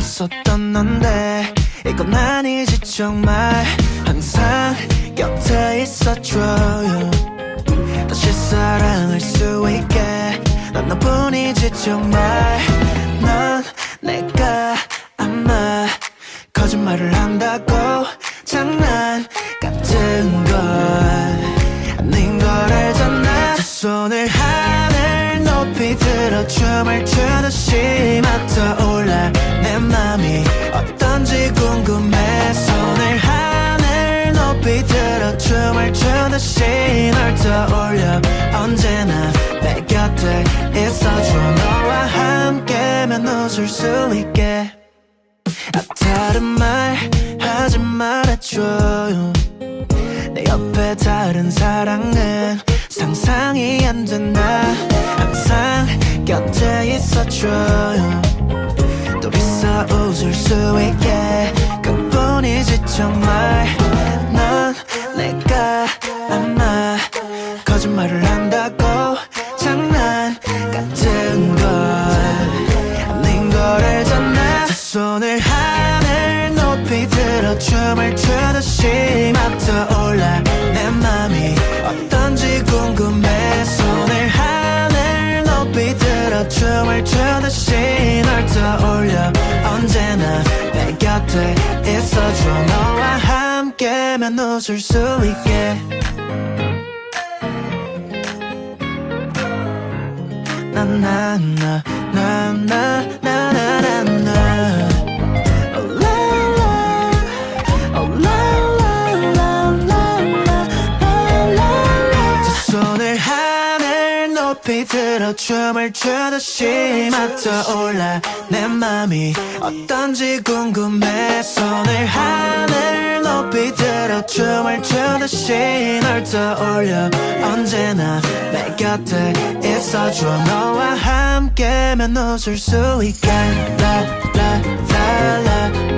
없었던 넌데 이건 아니지 정말. 항상 곁에 있어줘요. 다시 사랑할 수 있게. 난 너뿐이지 정말. 넌 내가 아마 거짓말을 한다고. 장난 같 높이 들어 춤을 추듯이 맞춰올라 내 맘이 어떤지 궁금해. 손을 하늘 높이 들어 춤을 추듯이 널 떠올려. 언제나 내 곁에 있어줘. 너와 함께면 웃을 수 있게. 아, 다른 말 하지 말아줘요 내 옆에 다른 사랑은 상상이 안 된다 있어줘요. 둘이서 웃을 수 있게. 그뿐이지 정말. 넌 내가 아마 거짓말을 한다고 장난 같은 걸. 아닌 걸 알잖아 두 손을 하늘 높이 들어 춤을 추듯이 맞춰올라 춤을 추듯이 널 떠올려 언제나 내 곁에 있어줘. 너와 함께면 웃을 수 있게. 난나나난 높이 들어 춤을 추듯이 맞춰올라 내 맘이 어떤지 궁금해. 손을 하늘 높이 들어 춤을 추듯이 널 떠올려. 언제나 내 곁에 있어줘. 너와 함께면 웃을 수 있게 라라라라라라라